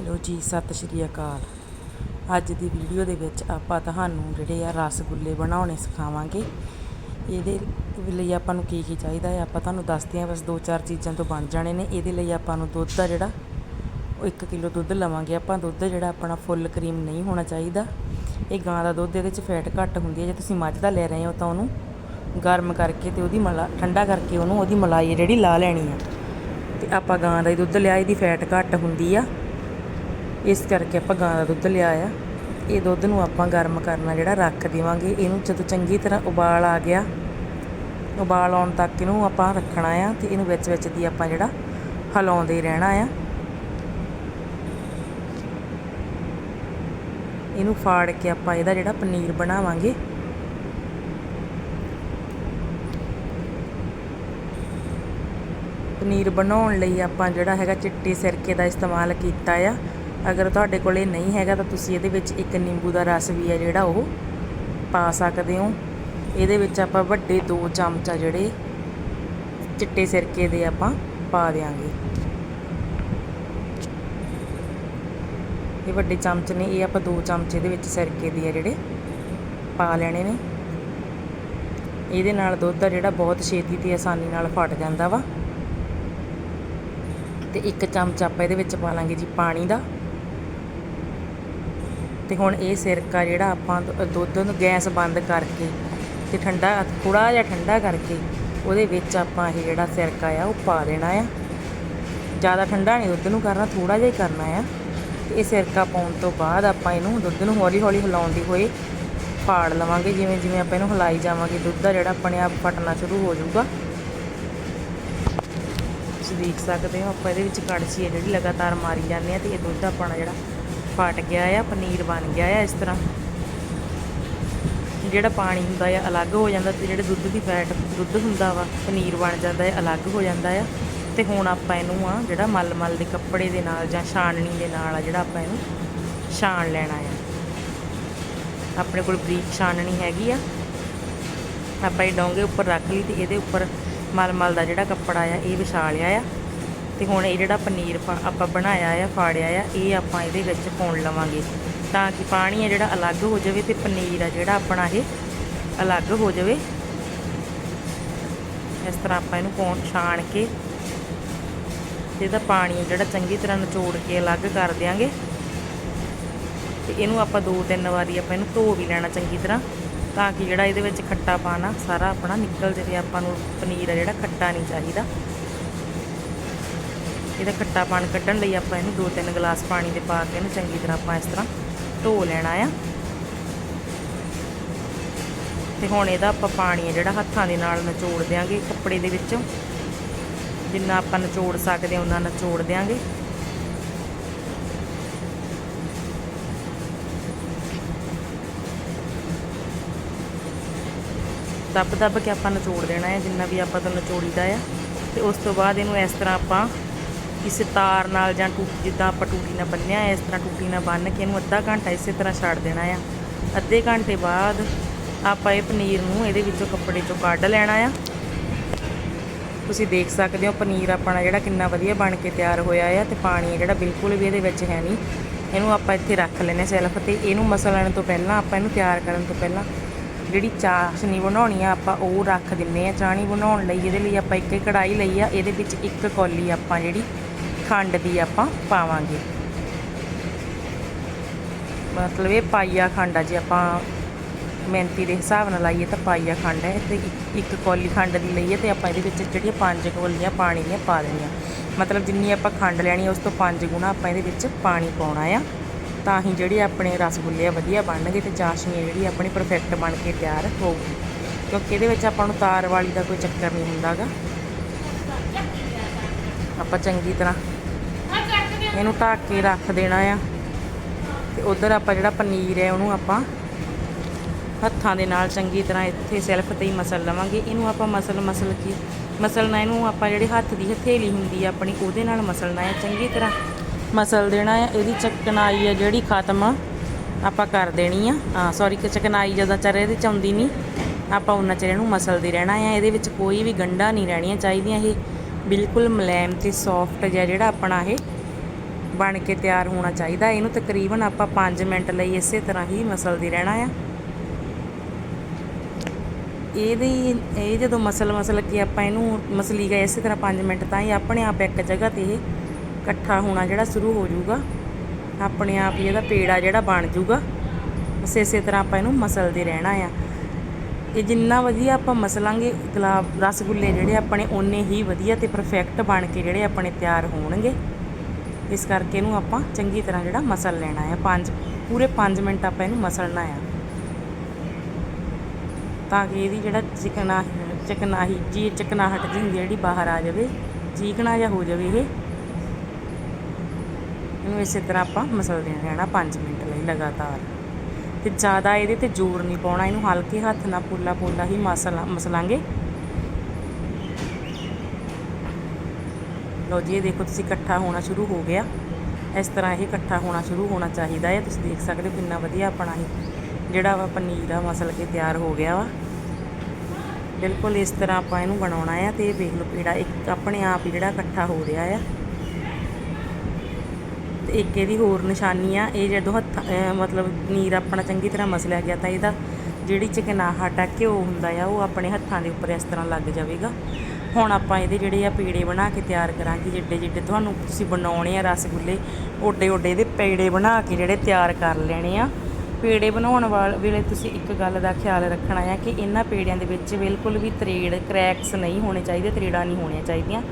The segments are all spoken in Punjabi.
ਹੈਲੋ ਜੀ, ਸਤਿ ਸ਼੍ਰੀ ਅਕਾਲ। ਅੱਜ ਦੀ ਵੀਡੀਓ ਦੇ ਵਿੱਚ ਆਪਾਂ ਤੁਹਾਨੂੰ ਜਿਹੜੇ ਆ ਰਸਗੁੱਲੇ ਬਣਾਉਣੇ ਸਿਖਾਵਾਂਗੇ। ਇਹਦੇ ਲਈ ਆਪਾਂ ਨੂੰ ਕੀ ਕੀ ਚਾਹੀਦਾ ਹੈ, ਆਪਾਂ ਤੁਹਾਨੂੰ ਦੱਸਦੇ ਹਾਂ, ਬਸ ਦੋ ਚਾਰ ਚੀਜ਼ਾਂ ਤੋਂ ਬਣ ਜਾਣੇ ਨੇ। ਇਹਦੇ ਲਈ ਆਪਾਂ ਨੂੰ ਦੁੱਧ ਆ ਜਿਹੜਾ, ਉਹ 1 ਕਿਲੋ ਦੁੱਧ ਲਵਾਂਗੇ ਆਪਾਂ। ਦੁੱਧ ਜਿਹੜਾ ਆਪਣਾ ਫੁੱਲ ਕਰੀਮ ਨਹੀਂ ਹੋਣਾ ਚਾਹੀਦਾ। ਇਹ ਗਾਂ ਦਾ ਦੁੱਧ, ਇਹਦੇ 'ਚ ਫੈਟ ਘੱਟ ਹੁੰਦੀ ਹੈ। ਜੇ ਤੁਸੀਂ ਮੱਝ ਦਾ ਲੈ ਰਹੇ ਹੋ ਤਾਂ ਉਹਨੂੰ ਗਰਮ ਕਰਕੇ ਤੇ ਉਹਦੀ ਮਲਾ, ਠੰਡਾ ਕਰਕੇ ਉਹਨੂੰ ਉਹਦੀ ਮਲਾਈ ਜਿਹੜੀ ਲਾ ਲੈਣੀ ਆ। ਤੇ ਆਪਾਂ ਗਾਂ ਦਾ ਹੀ ਦੁੱਧ ਲਿਆ, ਇਹਦੀ ਫੈਟ ਘੱਟ ਹੁੰਦੀ ਆ। ਇਸ ਕਰਕੇ ਆਪਾਂ ਗਾਂ ਦਾ ਦੁੱਧ ਲਿਆ ਆ। ਇਹ ਦੁੱਧ ਨੂੰ ਆਪਾਂ ਗਰਮ ਕਰਨਾ ਜਿਹੜਾ ਰੱਖ ਦੇਵਾਂਗੇ। ਇਹਨੂੰ ਜਦੋਂ ਚੰਗੀ ਤਰ੍ਹਾਂ ਉਬਾਲ ਆ ਗਿਆ, ਉਬਾਲ ਆਉਣ ਤੱਕ ਇਹਨੂੰ ਆਪਾਂ ਰੱਖਣਾ ਆ ਤੇ ਇਹਨੂੰ ਵਿੱਚ ਵਿੱਚ ਦੀ ਆਪਾਂ ਜਿਹੜਾ ਹਲਾਉਂਦੇ ਰਹਿਣਾ ਆ। ਇਹਨੂੰ ਫਾੜ ਕੇ ਆਪਾਂ ਇਹਦਾ ਜਿਹੜਾ ਪਨੀਰ ਬਣਾਵਾਂਗੇ। ਪਨੀਰ ਬਣਾਉਣ ਲਈ ਆਪਾਂ ਜਿਹੜਾ ਹੈਗਾ ਚਿੱਟੇ ਸਿਰਕੇ ਦਾ ਇਸਤੇਮਾਲ ਕੀਤਾ ਆ। ਅਗਰ ਤੁਹਾਡੇ ਕੋਲ ਇਹ ਨਹੀਂ ਹੈਗਾ ਤਾਂ ਤੁਸੀਂ ਇਹਦੇ ਵਿੱਚ ਇੱਕ ਨਿੰਬੂ ਦਾ ਰਸ ਵੀ ਹੈ ਜਿਹੜਾ ਉਹ ਪਾ ਸਕਦੇ ਹੋ। ਇਹਦੇ ਵਿੱਚ ਆਪਾਂ ਵੱਡੇ 2 ਚਮਚਾ ਜਿਹੜੇ ਚਿੱਟੇ ਸਿਰਕੇ ਦੇ ਆਪਾਂ ਪਾ ਦੇਾਂਗੇ ਇਹ ਵੱਡੇ ਚਮਚ ਨੇ, ਇਹ ਆਪਾਂ 2 ਚਮਚੇ ਦੇ ਵਿੱਚ ਸਿਰਕੇ ਦੇ ਆ ਜਿਹੜੇ ਪਾ ਲੈਣੇ ਨੇ। ਇਹਦੇ ਨਾਲ ਦੁੱਧ ਆ ਜਿਹੜਾ ਬਹੁਤ ਛੇਤੀ ਤੇ ਆਸਾਨੀ ਨਾਲ ਫਟ ਜਾਂਦਾ ਵਾ। ਤੇ ਇੱਕ ਚਮਚ ਆਪਾਂ ਇਹਦੇ ਵਿੱਚ ਪਾ ਲਾਂਗੇ ਜੀ ਪਾਣੀ ਦਾ। ਤੇ ਹੁਣ ਇਹ ਸਿਰਕਾ ਜਿਹੜਾ ਆਪਾਂ ਦੁੱਧ ਨੂੰ ਗੈਸ ਬੰਦ ਕਰਕੇ ਤੇ ਠੰਡਾ ਥੋੜਾ ਜਿਹਾ ਠੰਡਾ ਕਰਕੇ ਉਹਦੇ ਵਿੱਚ ਆਪਾਂ ਇਹ ਜਿਹੜਾ ਸਿਰਕਾ ਆ ਉਹ ਪਾ ਦੇਣਾ ਆ। ਜ਼ਿਆਦਾ ਠੰਡਾ ਨਹੀਂ ਦੁੱਧ ਨੂੰ ਕਰਨਾ ਥੋੜਾ ਜਿਹਾ ਹੀ ਕਰਨਾ ਆ। ਤੇ ਇਹ ਸਿਰਕਾ ਪਾਉਣ ਤੋਂ ਬਾਅਦ ਆਪਾਂ ਇਹਨੂੰ ਦੁੱਧ ਨੂੰ ਹੌਲੀ ਹੌਲੀ ਹਿਲਾਉਂਦੀ ਹੋਏ ਫਾੜ ਲਵਾਂਗੇ, ਜਿਵੇਂ ਜਿਵੇਂ ਆਪਾਂ ਇਹਨੂੰ ਹਿਲਾਈ ਜਾਵਾਂਗੇ, ਦੁੱਧ ਦਾ ਜਿਹੜਾ ਆਪਣੇ ਆਪ ਫਟਣਾ ਸ਼ੁਰੂ ਹੋ ਜਾਊਗਾ। ਤੁਸੀਂ ਦੇਖ ਸਕਦੇ ਹੋ ਆਪਾਂ ਇਹਦੇ ਵਿੱਚ ਕੜਛੀ ਹੈ ਜਿਹੜੀ ਲਗਾਤਾਰ ਮਾਰੀ ਜਾਂਦੇ ਆ ਤੇ ਇਹ ਦੁੱਧ ਆਪਣਾ ਜਿਹੜਾ ਫਟ ਗਿਆ ਆ, ਪਨੀਰ ਬਣ ਗਿਆ ਆ ਇਸ ਤਰ੍ਹਾਂ। ਜਿਹੜਾ ਪਾਣੀ ਹੁੰਦਾ ਆ, ਅਲੱਗ ਹੋ ਜਾਂਦਾ ਤੇ ਜਿਹੜੇ ਦੁੱਧ ਦੀ ਫੈਟ, ਦੁੱਧ ਹੁੰਦਾ ਵਾ, ਪਨੀਰ ਬਣ ਜਾਂਦਾ ਹੈ ਅਲੱਗ ਹੋ ਜਾਂਦਾ ਆ। ਤੇ ਹੁਣ ਆਪਾਂ ਇਹਨੂੰ ਆ, ਜਿਹੜਾ ਮਲ ਮਲ ਦੇ ਕੱਪੜੇ ਦੇ ਨਾਲ ਜਾਂ ਛਾਣਨੀ ਦੇ ਨਾਲ ਆ, ਜਿਹੜਾ ਆਪਾਂ ਇਹਨੂੰ ਛਾਣ ਲੈਣਾ ਆ। ਆਪਣੇ ਕੋਲ ਬਰੀਕ ਛਾਣਨੀ ਹੈਗੀ ਆ। ਆਪਾਂ ਇਹ ਡੋਂਗੇ ਉੱਪਰ ਰੱਖ ਲਈ ਤੇ ਇਹਦੇ ਉੱਪਰ ਮਲ ਮਲ ਦਾ ਜਿਹੜਾ ਕੱਪੜਾ ਆ, ਇਹ ਵਿਛਾ ਲਿਆ ਆ। ਤੇ ਹੁਣ ਇਹ ਜਿਹੜਾ ਪਨੀਰ ਆਪਾਂ ਬਣਾਇਆ ਆ, ਫਾੜਿਆ ਆ, ਇਹ ਆਪਾਂ ਇਹਦੇ ਵਿੱਚ ਪਾਉਣ ਲਵਾਂਗੇ। ਤਾਂ ਕਿ ਪਾਣੀ ਆ ਜਿਹੜਾ ਅਲੱਗ ਹੋ ਜਾਵੇ ਤੇ ਪਨੀਰ ਆ ਜਿਹੜਾ ਆਪਣਾ ਇਹ ਅਲੱਗ ਹੋ ਜਾਵੇ। ਇਸ ਤਰ੍ਹਾਂ ਆਪਾਂ ਇਹਨੂੰ ਪਾਉਣ ਛਾਣ ਕੇ ਇਹਦਾ ਪਾਣੀ ਜਿਹੜਾ ਚੰਗੀ ਤਰ੍ਹਾਂ ਨਿਚੋੜ ਕੇ ਅਲੱਗ ਕਰ ਦਿਆਂਗੇ। ਤੇ ਇਹਨੂੰ ਆਪਾਂ ਦੋ ਤਿੰਨ ਵਾਰੀ ਆਪਾਂ ਇਹਨੂੰ ਧੋ ਵੀ ਲੈਣਾ ਚੰਗੀ ਤਰ੍ਹਾਂ, ਤਾਂ ਕਿ ਜਿਹੜਾ ਇਹਦੇ ਵਿੱਚ ਖੱਟਾ ਪਾਣਾ ਸਾਰਾ ਆਪਣਾ ਨਿਕਲ ਜਾਵੇ। ਆਪਾਂ ਨੂੰ ਪਨੀਰ ਆ ਜਿਹੜਾ ਖੱਟਾ ਨਹੀਂ ਚਾਹੀਦਾ। ਇਹਦਾ ਖੱਟਾ ਪਾਣ ਕੱਢਣ ਲਈ ਆਪਾਂ ਇਹਨੂੰ ਦੋ ਤਿੰਨ ਗਲਾਸ ਪਾਣੀ ਦੇ ਪਾ ਕੇ ਇਹਨੂੰ ਚੰਗੀ ਤਰ੍ਹਾਂ ਆਪਾਂ ਇਸ ਤਰ੍ਹਾਂ ਧੋ ਲੈਣਾ ਆ। ਤੇ ਹੁਣ ਇਹਦਾ ਆਪਾਂ ਪਾਣੀ ਆ ਜਿਹੜਾ ਹੱਥਾਂ ਦੇ ਨਾਲ ਨਿਚੋੜ ਦਿਆਂਗੇ, ਕੱਪੜੇ ਦੇ ਵਿੱਚੋਂ। ਜਿੰਨਾ ਆਪਾਂ ਨਿਚੋੜ ਸਕਦੇ ਹਾਂ ਉਹਨਾਂ ਨਿਚੋੜ ਦਿਆਂਗੇ। ਦੱਬ ਦੱਬ ਕੇ ਆਪਾਂ ਨਿਚੋੜ ਦੇਣਾ ਹੈ ਜਿੰਨਾ ਵੀ ਆਪਾਂ ਤੋਂ ਨਿਚੋੜੀਦਾ ਆ। ਤੇ ਉਸ ਤੋਂ ਬਾਅਦ ਇਹਨੂੰ ਇਸ ਤਰ੍ਹਾਂ ਆਪਾਂ ਕਿਸੇ ਤਾਰ ਨਾਲ ਜਾਂ ਟੂਟੀ ਜਿੱਦਾਂ ਆਪਾਂ ਟੂਟੀ ਨਾਲ ਬੰਨਿਆ ਇਸ ਤਰ੍ਹਾਂ ਟੂਟੀ ਨਾਲ ਬੰਨ ਕੇ ਇਹਨੂੰ ਅੱਧਾ ਘੰਟਾ ਇਸੇ ਤਰ੍ਹਾਂ ਛੱਡ ਦੇਣਾ ਆ। ਅੱਧੇ ਘੰਟੇ ਬਾਅਦ ਆਪਾਂ ਇਹ ਪਨੀਰ ਨੂੰ ਇਹਦੇ ਵਿੱਚੋਂ ਕੱਪੜੇ ਚੋਂ ਕੱਢ ਲੈਣਾ ਆ। ਤੁਸੀਂ ਦੇਖ ਸਕਦੇ ਹੋ ਪਨੀਰ ਆਪਣਾ ਜਿਹੜਾ ਕਿੰਨਾ ਵਧੀਆ ਬਣ ਕੇ ਤਿਆਰ ਹੋਇਆ ਆ ਤੇ ਪਾਣੀ ਜਿਹੜਾ ਬਿਲਕੁਲ ਵੀ ਇਹਦੇ ਵਿੱਚ ਹੈ ਨਹੀਂ। ਇਹਨੂੰ ਆਪਾਂ ਇੱਥੇ ਰੱਖ ਲੈਨੇ ਸੈਲਫ ਤੇ ਇਹਨੂੰ ਮਸਲਣ ਤੋਂ ਪਹਿਲਾਂ ਆਪਾਂ ਇਹਨੂੰ ਤਿਆਰ ਕਰਨ ਤੋਂ ਪਹਿਲਾਂ ਜਿਹੜੀ ਚਾਸ਼ਨੀ ਬਣਾਉਣੀ ਆ ਆਪਾਂ ਉਹ ਰੱਖ ਦਿੰਨੇ ਆ ਚਾਣੀ ਬਣਾਉਣ ਲਈ ਇਹਦੇ ਲਈ ਆਪਾਂ ਇੱਕ ਕੜਾਈ ਲਈ ਆ, ਇਹਦੇ ਵਿੱਚ ਇੱਕ ਕੌਲੀ ਆਪਾਂ ਜਿਹੜੀ ਖੰਡ ਵੀ ਆਪਾਂ ਪਾਵਾਂਗੇ। ਮਤਲਬ ਇਹ ਪਾਈਆ ਖੰਡ ਆ, ਜੇ ਆਪਾਂ ਮਿਹਨਤੀ ਦੇ ਹਿਸਾਬ ਨਾਲ ਲਾਈਏ ਤਾਂ ਪਾਈਆ ਖੰਡ ਹੈ ਤੇ ਇੱਕ ਕੌਲੀ ਖੰਡ ਦੀ ਲਈਏ ਤੇ ਆਪਾਂ ਇਹਦੇ ਵਿੱਚ ਜਿਹੜੀਆਂ ਪੰਜ ਕੌਲੀਆਂ ਪਾਣੀ ਦੀਆਂ ਪਾ ਦੇਣੀਆਂ। ਮਤਲਬ ਜਿੰਨੀ ਆਪਾਂ ਖੰਡ ਲੈਣੀ ਉਸ ਤੋਂ ਪੰਜ ਗੁਣਾ ਆਪਾਂ ਇਹਦੇ ਵਿੱਚ ਪਾਣੀ ਪਾਉਣਾ ਆ। ਤਾਂ ਹੀ ਜਿਹੜੇ ਆਪਣੇ ਰਸਗੁੱਲੇ ਆ ਵਧੀਆ ਬਣਨਗੇ ਤੇ ਚਾਸ਼ਨੀ ਜਿਹੜੀ ਆਪਣੀ ਪਰਫੈਕਟ ਬਣ ਕੇ ਤਿਆਰ ਹੋਊਗੀ। ਕਿਉਂਕਿ ਇਹਦੇ ਵਿੱਚ ਆਪਾਂ ਨੂੰ ਤਾਰ ਵਾਲੀ ਦਾ ਕੋਈ ਚੱਕਰ ਨਹੀਂ ਹੁੰਦਾਗਾ। ਆਪਾਂ ਚੰਗੀ ਤਰ੍ਹਾਂ ਇਹਨੂੰ ਢੱਕ ਕੇ ਰੱਖ ਦੇਣਾ ਆ। ਤੇ ਉਧਰ ਆਪਾਂ ਜਿਹੜਾ ਪਨੀਰ ਹੈ, ਉਹਨੂੰ ਆਪਾਂ ਹੱਥਾਂ ਦੇ ਨਾਲ ਚੰਗੀ ਤਰ੍ਹਾਂ ਇੱਥੇ ਸੈਲਫ ਤੇ ਹੀ ਮਸਲ ਲਵਾਂਗੇ। ਇਹਨੂੰ ਆਪਾਂ ਮਸਲ ਮਸਲ ਕੇ, ਮਸਲਣਾ ਇਹਨੂੰ ਆਪਾਂ ਜਿਹੜੇ ਹੱਥ ਦੀ ਹਥੇਲੀ ਹੁੰਦੀ ਆ, ਆਪਣੀ ਉਹਦੇ ਨਾਲ ਮਸਲਣਾ ਹੈ ਚੰਗੀ ਤਰ੍ਹਾਂ ਮਸਲ ਦੇਣਾ ਆ। ਇਹਦੀ ਚਕਨਾਈ ਆ ਜਿਹੜੀ ਖਤਮ ਆਪਾਂ ਕਰ ਦੇਣੀ ਆ। ਹਾਂ ਸੌਰੀ ਚਕਨਾਈ ਜਦੋਂ ਚਰ ਇਹਦੇ ਚ ਆਉਂਦੀ ਨਹੀਂ ਆਪਾਂ ਉਹਨਾਂ ਚਿਰ ਇਹਨੂੰ ਮਸਲਦੇ ਰਹਿਣਾ ਆ। ਇਹਦੇ ਵਿੱਚ ਕੋਈ ਵੀ ਗੰਢਾ ਨਹੀਂ ਰਹਿਣੀਆਂ ਚਾਹੀਦੀਆਂ। ਇਹ ਬਿਲਕੁਲ ਮੁਲਾਇਮ ਤੇ ਸੌਫਟ ਜਿਹਾ ਜਿਹੜਾ ਆਪਣਾ ਇਹ ਬਣ ਕੇ ਤਿਆਰ ਹੋਣਾ ਚਾਹੀਦਾ। ਇਹਨੂੰ ਤਕਰੀਬਨ ਆਪਾਂ 5 ਮਿੰਟ ਲਈ ਇਸੇ ਤਰ੍ਹਾਂ ਹੀ ਮਸਲਦੇ ਰਹਿਣਾ ਆ। ਇਹਦੀ, ਇਹ ਜਦੋਂ ਮਸਲ ਮਸਲ ਕੇ ਆਪਾਂ ਇਹਨੂੰ ਮਸਲੀ ਗਏ ਇਸੇ ਤਰ੍ਹਾਂ 5 ਮਿੰਟ ਤਾਂ ਹੀ ਆਪਣੇ ਆਪ ਇੱਕ ਜਗ੍ਹਾ ਤੇ ਇਹ ਇਕੱਠਾ ਹੋਣਾ ਜਿਹੜਾ ਸ਼ੁਰੂ ਹੋ ਜਾਊਗਾ। ਆਪਣੇ ਆਪ ਹੀ ਇਹਦਾ ਪੇੜਾ ਜਿਹੜਾ ਬਣ ਜਾਊਗਾ। ਬਸ ਇਸੇ ਤਰ੍ਹਾਂ ਆਪਾਂ ਇਹਨੂੰ ਮਸਲਦੇ ਰਹਿਣਾ ਆ। ਇਹ ਜਿੰਨਾ ਵਧੀਆ ਆਪਾਂ ਮਸਲਾਂਗੇ ਗੁਲਾਬ ਰਸਗੁੱਲੇ ਜਿਹੜੇ ਆਪਣੇ, ਓਨੇ ਹੀ ਵਧੀਆ ਤੇ ਪਰਫੈਕਟ ਬਣ ਕੇ ਜਿਹੜੇ ਆਪਣੇ ਤਿਆਰ ਹੋਣਗੇ। ਇਸ ਕਰਕੇ ਇਹਨੂੰ ਆਪਾਂ ਚੰਗੀ ਤਰ੍ਹਾਂ ਜਿਹੜਾ ਮਸਲ ਲੈਣਾ ਆ 5 ਪੂਰੇ 5 ਮਿੰਟ ਆਪਾਂ ਇਹਨੂੰ ਮਸਲਣਾ ਆ ਤਾਂ ਕਿ ਇਹਦੀ ਜਿਹੜਾ ਚਿਕਨਾ, ਚਿਕਨਾਹੀ, ਜੀ, ਚਿਕਨਾਹਟ ਜੀ ਹੁੰਦੀ ਜਿਹੜੀ ਬਾਹਰ ਆ ਜਾਵੇ, ਚੀਕਣਾ ਜਿਹਾ ਹੋ ਜਾਵੇ ਇਹ। ਇਹਨੂੰ ਇਸੇ ਤਰ੍ਹਾਂ ਆਪਾਂ ਮਸਲਦੇ ਰਹਿਣਾ 5 ਮਿੰਟ ਲਈ ਲਗਾਤਾਰ। ਤੇ ਜ਼ਿਆਦਾ ਇਹਦੇ ਤੇ ਜ਼ੋਰ ਨਹੀਂ ਪਾਉਣਾ, ਇਹਨੂੰ ਹਲਕੇ ਹੱਥ ਨਾਲ ਪੋਲਾ ਪੋਲਾ ਹੀ ਮਸਲਾ, ਮਸਲਾਂਗੇ। ਲਓ ਜੀ, ਇਹ ਦੇਖੋ ਤੁਸੀਂ ਇਕੱਠਾ ਹੋਣਾ ਸ਼ੁਰੂ ਹੋ ਗਿਆ। ਇਸ ਤਰ੍ਹਾਂ ਇਹ ਇਕੱਠਾ ਹੋਣਾ ਸ਼ੁਰੂ ਹੋਣਾ ਚਾਹੀਦਾ ਹੈ। ਤੁਸੀਂ ਦੇਖ ਸਕਦੇ ਹੋ ਕਿੰਨਾ ਵਧੀਆ ਆਪਣਾ ਇਹ ਜਿਹੜਾ ਵਾ ਪਨੀਰ ਆ, ਮਸਲ ਕੇ ਤਿਆਰ ਹੋ ਗਿਆ ਵਾ। ਬਿਲਕੁਲ ਇਸ ਤਰ੍ਹਾਂ ਆਪਾਂ ਇਹਨੂੰ ਬਣਾਉਣਾ ਆ ਤੇ ਇਹ ਵੇਖ ਲਓ ਪੀੜਾ ਇੱਕ ਆਪਣੇ ਆਪ ਹੀ ਜਿਹੜਾ ਇਕੱਠਾ ਹੋ ਰਿਹਾ ਆ। ਤੇ ਇੱਕ ਇਹਦੀ ਹੋਰ ਨਿਸ਼ਾਨੀ ਆ, ਇਹ ਜਦੋਂ ਹੱਥ ਮਤਲਬ ਪਨੀਰ ਆਪਣਾ ਚੰਗੀ ਤਰ੍ਹਾਂ ਮਸਲਿਆ ਗਿਆ ਤਾਂ ਇਹਦਾ ਜਿਹੜੀ ਚਿਕਨਾਹਟ ਆ ਘਿਓ ਹੁੰਦਾ ਆ, ਉਹ ਆਪਣੇ ਹੱਥਾਂ ਦੇ ਉੱਪਰ ਇਸ ਤਰ੍ਹਾਂ ਲੱਗ ਜਾਵੇਗਾ। ਹੁਣ ਆਪਾਂ ਇਹਦੇ ਜਿਹੜੇ ਆ ਪੇੜੇ ਬਣਾ ਕੇ ਤਿਆਰ ਕਰਾਂਗੇ ਜਿੱਡੇ ਜਿੱਡੇ ਤੁਹਾਨੂੰ ਤੁਸੀਂ ਬਣਾਉਣੇ ਆ ਰਸਗੁੱਲੇ, ਓਡੇ ਓਡੇ ਇਹਦੇ ਪੇੜੇ ਬਣਾ ਕੇ ਜਿਹੜੇ ਤਿਆਰ ਕਰ ਲੈਣੇ ਆ। ਪੇੜੇ ਬਣਾਉਣ ਵਾਲ, ਵੇਲੇ ਤੁਸੀਂ ਇੱਕ ਗੱਲ ਦਾ ਖਿਆਲ ਰੱਖਣਾ ਆ ਕਿ ਇਹਨਾਂ ਪੇੜਿਆਂ ਦੇ ਵਿੱਚ ਬਿਲਕੁਲ ਵੀ ਤਰੇੜ, ਕ੍ਰੈਕਸ ਨਹੀਂ ਹੋਣੇ ਚਾਹੀਦੇ, ਤਰੇੜਾਂ ਨਹੀਂ ਹੋਣੀਆਂ ਚਾਹੀਦੀਆਂ।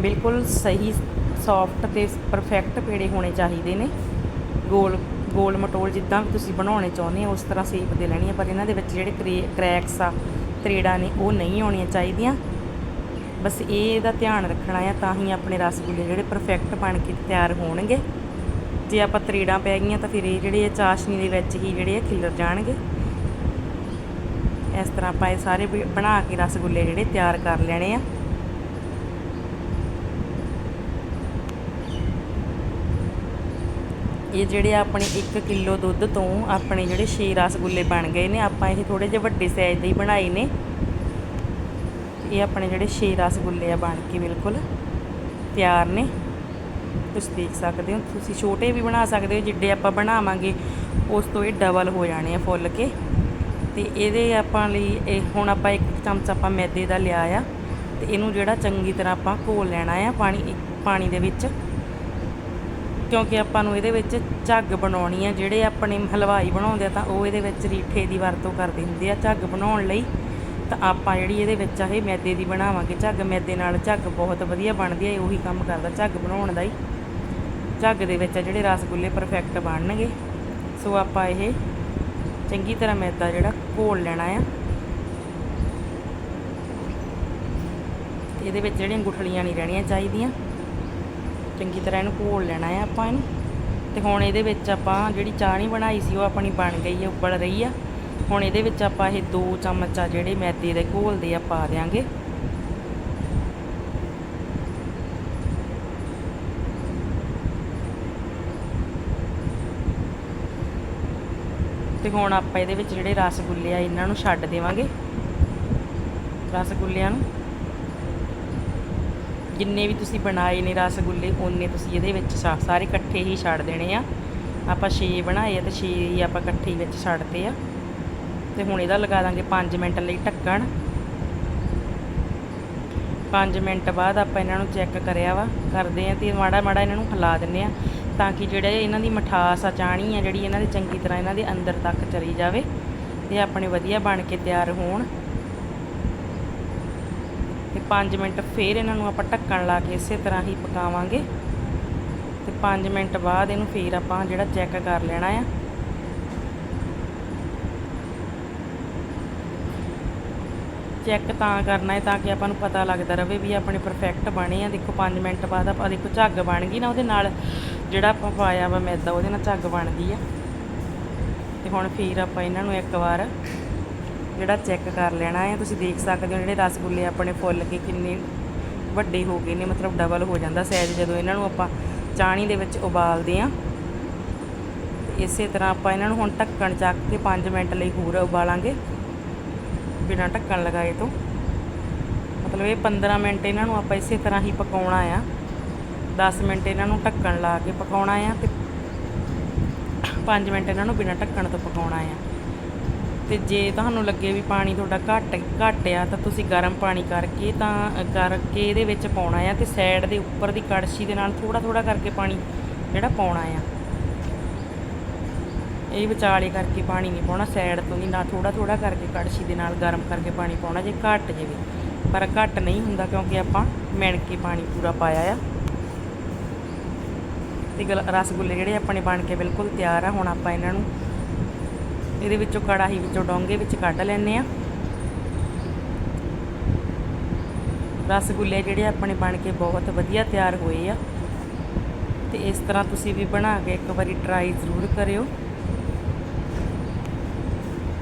ਬਿਲਕੁਲ ਸਹੀ, ਸੌਫਟ ਤੇ ਪਰਫੈਕਟ ਪੇੜੇ ਹੋਣੇ ਚਾਹੀਦੇ ਨੇ। ਗੋਲ ਗੋਲ ਮਟੋਲ ਜਿੱਦਾਂ ਵੀ ਤੁਸੀਂ ਬਣਾਉਣੇ ਚਾਹੁੰਦੇ ਹੋ, ਉਸ ਤਰ੍ਹਾਂ ਸ਼ੇਪ ਦੇ ਲੈਣੀ ਆ, ਪਰ ਇਹਨਾਂ ਦੇ ਵਿੱਚ ਜਿਹੜੇ ਕਰੇ- ਕ੍ਰੈਕਸ ਆ, ਤਰੇੜਾਂ ਨੇ, ਉਹ ਨਹੀਂ ਹੋਣੀਆਂ ਚਾਹੀਦੀਆਂ। ਬਸ ਇਹ ਇਹਦਾ ਧਿਆਨ ਰੱਖਣਾ ਆ, ਤਾਂ ਹੀ ਆਪਣੇ ਰਸਗੁੱਲੇ ਜਿਹੜੇ ਪਰਫੈਕਟ ਬਣ ਕੇ ਤਿਆਰ ਹੋਣਗੇ। ਜੇ ਆਪਾਂ ਤਰੀੜਾਂ ਪੈ ਗਈਆਂ ਤਾਂ ਫਿਰ ਇਹ ਜਿਹੜੇ ਆ ਚਾਸ਼ਨੀ ਦੇ ਵਿੱਚ ਹੀ ਜਿਹੜੇ ਆ ਖਿਲਰ ਜਾਣਗੇ। ਇਸ ਤਰ੍ਹਾਂ ਆਪਾਂ ਇਹ ਸਾਰੇ ਵੀ ਬਣਾ ਕੇ ਰਸਗੁੱਲੇ ਜਿਹੜੇ ਤਿਆਰ ਕਰ ਲੈਣੇ ਆ। ਇਹ ਜਿਹੜੇ ਆਪਣੇ 1 ਕਿਲੋ ਦੁੱਧ ਤੋਂ ਆਪਣੇ ਜਿਹੜੇ 6 ਰਸਗੁੱਲੇ ਬਣ ਗਏ ਨੇ, ਆਪਾਂ ਇਹ ਥੋੜੇ ਜਿਹੇ ਵੱਡੇ ਸਾਈਜ਼ ਦੇ ਹੀ ਬਣਾਏ ਨੇ। ਇਹ ਆਪਣੇ ਜਿਹੜੇ 6 ਰਸਗੁੱਲੇ ਆ ਬਣ ਕੇ ਬਿਲਕੁਲ ਤਿਆਰ ਨੇ। ਤੁਸੀਂ ਦੇਖ ਸਕਦੇ ਹੋ, ਤੁਸੀਂ ਛੋਟੇ ਵੀ ਬਣਾ ਸਕਦੇ ਹੋ, ਜਿੱਡੇ ਆਪਾਂ ਬਣਾਵਾਂਗੇ, ਉਸ ਤੋਂ ਇਹ ਡਬਲ ਹੋ ਜਾਣੇ ਆ ਫੁੱਲ ਕੇ। ਤੇ ਇਹਦੇ ਆਪਾਂ ਲਈ ਇਹ ਹੁਣ ਆਪਾਂ ਇੱਕ ਚਮਚ ਆਪਾਂ ਮੈਦੇ ਦਾ ਲਿਆ ਆ, ਤੇ ਇਹਨੂੰ ਜਿਹੜਾ ਚੰਗੀ ਤਰ੍ਹਾਂ ਆਪਾਂ ਘੋਲ ਲੈਣਾ ਆ ਪਾਣੀ ਪਾਣੀ ਦੇ ਵਿੱਚ। ਕਿਉਂਕਿ ਆਪਾਂ ਨੂੰ ਇਹਦੇ ਵਿੱਚ ਝੱਗ ਬਣਾਉਣੀ ਆ, ਜਿਹੜੇ ਆਪਣੇ ਹਲਵਾਈ ਬਣਾਉਂਦੇ ਆ ਤਾਂ ਉਹ ਇਹਦੇ ਵਿੱਚ ਰੀਠੇ ਦੀ ਵਰਤੋਂ ਕਰਦੇ ਹੁੰਦੇ ਆ ਝੱਗ ਬਣਾਉਣ ਲਈ। ਤਾਂ ਆਪਾਂ ਜਿਹੜੀ ਇਹਦੇ ਵਿੱਚ ਆ, ਇਹ ਮੈਦੇ ਦੀ ਬਣਾਵਾਂਗੇ। ਝੱਗ ਮੈਦੇ ਨਾਲ ਝੱਗ ਬਹੁਤ ਵਧੀਆ ਬਣਦੀ ਹੈ ਉਹੀ ਕੰਮ ਕਰਦਾ, ਝੱਗ ਬਣਾਉਣ ਦਾ ਹੀ। ਝੱਗ ਦੇ ਵਿੱਚ ਜਿਹੜੇ ਰਸਗੁੱਲੇ ਪਰਫੈਕਟ ਬਣਨਗੇ। ਸੋ ਆਪਾਂ ਇਹ ਚੰਗੀ ਤਰ੍ਹਾਂ ਮੈਦਾ ਜਿਹੜਾ ਘੋਲ ਲੈਣਾ ਆ। ਇਹਦੇ ਵਿੱਚ ਜਿਹੜੀਆਂ ਗੁਠਲੀਆਂ ਨਹੀਂ ਰਹਿਣੀਆਂ ਚਾਹੀਦੀਆਂ। ਚੰਗੀ ਤਰ੍ਹਾਂ ਇਹਨੂੰ ਘੋਲ ਲੈਣਾ ਆ ਆਪਾਂ ਇਹਨੂੰ। ਤੇ ਹੁਣ ਇਹਦੇ ਵਿੱਚ ਆਪਾਂ ਜਿਹੜੀ ਚਾਹ ਨਹੀਂ ਬਣਾਈ ਸੀ, ਉਹ ਆਪਣੀ ਬਣ ਗਈ ਹੈ ਉੱਬਲ ਰਹੀ ਆ। ਹੁਣ ਇਹਦੇ ਵਿੱਚ ਆਪਾਂ ਇਹ ਦੋ ਚਮਚ ਆ ਜਿਹੜੇ ਮੈਦੇ ਦੇ ਘੋਲਦੇ ਆ, ਪਾ ਦਿਆਂਗੇ। ਤੇ ਹੁਣ ਆਪਾਂ ਇਹਦੇ ਵਿੱਚ ਜਿਹੜੇ ਰਸਗੁੱਲੇ ਆ, ਇਹਨਾਂ ਨੂੰ ਛੱਡ ਦੇਵਾਂਗੇ। ਰਸਗੁੱਲਿਆਂ ਨੂੰ। ਜਿੰਨੇ ਵੀ ਤੁਸੀਂ ਬਣਾਏ ਨੇ ਰਸਗੁੱਲੇ ਉਹਨੇ ਤੁਸੀਂ ਇਹਦੇ ਵਿੱਚ ਸਾ- ਸਾਰੇ ਇਕੱਠੇ ਹੀ ਛੱਡ ਦੇਣੇ ਆ। ਆਪਾਂ 6 ਬਣਾਏ ਆ ਤੇ 6 ਹੀ ਆਪਾਂ ਇਕੱਠੇ ਵਿੱਚ ਛੱਡਤੇ ਆ। ਤੇ ਹੁਣ ਇਹਦਾ ਲਗਾ ਦਾਂਗੇ 5 ਮਿੰਟ ਲਈ ਢੱਕਣ। 5 ਮਿੰਟ ਬਾਅਦ ਆਪਾਂ ਇਹਨਾਂ ਨੂੰ ਚੈੱਕ ਕਰਿਆ ਵਾ, ਕਰਦੇ ਆ ਤੇ ਮਾੜਾ ਮਾੜਾ ਇਹਨਾਂ ਨੂੰ ਹਿਲਾ ਦਿੰਨੇ ਆ, ਤਾਂ ਕਿ ਜਿਹੜੇ ਇਹਨਾਂ ਦੀ ਮਠਾਸ ਆ, ਚਾਣੀ ਆ, ਜਿਹੜੀ ਇਹਨਾਂ ਦੇ ਚੰਗੀ ਤਰ੍ਹਾਂ ਇਹਨਾਂ ਦੇ ਅੰਦਰ ਤੱਕ ਚਲੀ ਜਾਵੇ ਤੇ ਆਪਣੇ ਵਧੀਆ ਬਣ ਕੇ ਤਿਆਰ ਹੋਣ। ਤੇ 5 ਮਿੰਟ ਫੇਰ ਇਹਨਾਂ ਨੂੰ ਆਪਾਂ ਢੱਕਣ ਲਾ ਕੇ ਇਸੇ ਤਰ੍ਹਾਂ ਹੀ ਪਕਾਵਾਂਗੇ। ਤੇ 5 ਮਿੰਟ ਬਾਅਦ ਇਹਨੂੰ ਫੇਰ ਆਪਾਂ ਜਿਹੜਾ ਚੈੱਕ ਕਰ ਲੈਣਾ ਆ ਚੈੱਕ ਤਾਂ ਕਰਨਾ ਹੈ ਤਾਂ ਕਿ ਆਪਾਂ ਨੂੰ ਪਤਾ ਲੱਗਦਾ ਰਵੇ ਵੀ ਆਪਣੇ ਪਰਫੈਕਟ ਬਣੇ ਆ। ਦੇਖੋ 5 ਮਿੰਟ ਬਾਅਦ ਆਪਾਂ ਦੇਖੋ ਝੱਗ ਬਣ ਗਈ ਨਾ, ਉਹਦੇ ਨਾਲ ਜਿਹੜਾ ਆਪਾਂ ਪਾਇਆ ਵਾ ਮੈਦਾ, ਉਹਦੇ ਨਾਲ ਝੱਗ ਬਣਦੀ ਆ। ਤੇ ਹੁਣ ਫੇਰ ਆਪਾਂ ਇਹਨਾਂ ਨੂੰ ਇੱਕ ਵਾਰ ਜਿਹੜਾ ਚੈੱਕ ਕਰ ਲੈਣਾ ਹੈ। ਤੁਸੀਂ ਦੇਖ ਸਕਦੇ ਹੋ ਜਿਹੜੇ ਰਸਗੁੱਲੇ ਆਪਣੇ ਫੁੱਲ ਕੇ ਕਿੰਨੇ ਵੱਡੇ ਹੋ ਗਏ ਨੇ, ਮਤਲਬ ਡਬਲ ਹੋ ਜਾਂਦਾ ਸਾਈਜ਼ ਜਦੋਂ ਇਹਨਾਂ ਨੂੰ ਆਪਾਂ ਚਾਣੀ ਦੇ ਵਿੱਚ ਉਬਾਲਦੇ ਆ ਇਸੇ ਤਰ੍ਹਾਂ ਆਪਾਂ ਇਹਨਾਂ ਨੂੰ ਹੁਣ ਢੱਕਣ ਚੱਕ ਕੇ 5 ਮਿੰਟ ਲਈ ਹੋਰ ਉਬਾਲਾਂਗੇ। ਬਿਨਾਂ ਢੱਕਣ ਲਗਾਏ ਤੋਂ। ਮਤਲਬ ਇਹ 15 ਮਿੰਟ ਇਹਨਾਂ ਨੂੰ ਆਪਾਂ ਇਸੇ ਤਰ੍ਹਾਂ ਹੀ ਪਕਾਉਣਾ ਆ। 10 ਮਿੰਟ ਇਹਨਾਂ ਨੂੰ ਢੱਕਣ ਲਾ ਕੇ ਪਕਾਉਣਾ ਆ ਤੇ 5 ਮਿੰਟ ਇਹਨਾਂ ਨੂੰ ਬਿਨਾਂ ਢੱਕਣ ਤੋਂ ਪਕਾਉਣਾ ਆ। ਤੇ ਜੇ ਤੁਹਾਨੂੰ ਲੱਗੇ ਵੀ ਪਾਣੀ ਤੁਹਾਡਾ ਘੱਟ ਘੱਟ ਆ ਤਾਂ ਤੁਸੀਂ ਗਰਮ ਪਾਣੀ ਕਰਕੇ ਤਾਂ, ਕਰਕੇ ਇਹਦੇ ਵਿੱਚ ਪਾਉਣਾ ਆ ਤੇ ਸਾਈਡ ਦੇ ਉੱਪਰ ਦੀ ਕੜਛੀ ਦੇ ਨਾਲ ਥੋੜਾ ਥੋੜਾ ਕਰਕੇ ਪਾਣੀ ਜਿਹੜਾ ਪਾਉਣਾ ਆ। ਇਹ ਵਿਚਾਲੇ ਕਰਕੇ ਪਾਣੀ ਨਹੀਂ ਪਾਉਣਾ ਸਾਈਡ ਤੋਂ ਨਹੀਂ, ਨਾ ਥੋੜਾ ਥੋੜਾ ਕਰਕੇ ਕੜਛੀ ਦੇ ਨਾਲ ਗਰਮ ਕਰਕੇ ਪਾਣੀ ਪਾਉਣਾ ਜੇ ਘੱਟ ਜਾਵੇ ਪਰ ਘੱਟ ਨਹੀਂ ਹੁੰਦਾ ਕਿਉਂਕਿ ਆਪਾਂ ਮਿਣ ਕੇ ਪਾਣੀ ਪੂਰਾ ਪਾਇਆ ਆ। ਤੇ ਗਲ- ਰਸਗੁੱਲੇ ਜਿਹੜੇ ਆਪਣੇ ਬਣ ਕੇ ਬਿਲਕੁਲ ਤਿਆਰ ਆ, ਹੁਣ ਆਪਾਂ ਇਹਨਾਂ ਨੂੰ ਇਹਦੇ ਵਿੱਚੋਂ ਕੜਾਹੀ ਵਿੱਚੋਂ ਡੋਂਗੇ ਵਿੱਚ ਕੱਢ ਲੈਣੇ ਆ। ਰਸਗੁੱਲੇ ਜਿਹੜੇ ਆਪਣੇ ਬਣ ਕੇ ਬਹੁਤ ਵਧੀਆ ਤਿਆਰ ਹੋਏ ਆ। ਤੇ ਇਸ ਤਰ੍ਹਾਂ ਤੁਸੀਂ ਵੀ ਬਣਾ ਕੇ ਇੱਕ ਵਾਰੀ ਟਰਾਈ ਜ਼ਰੂਰ ਕਰਿਓ।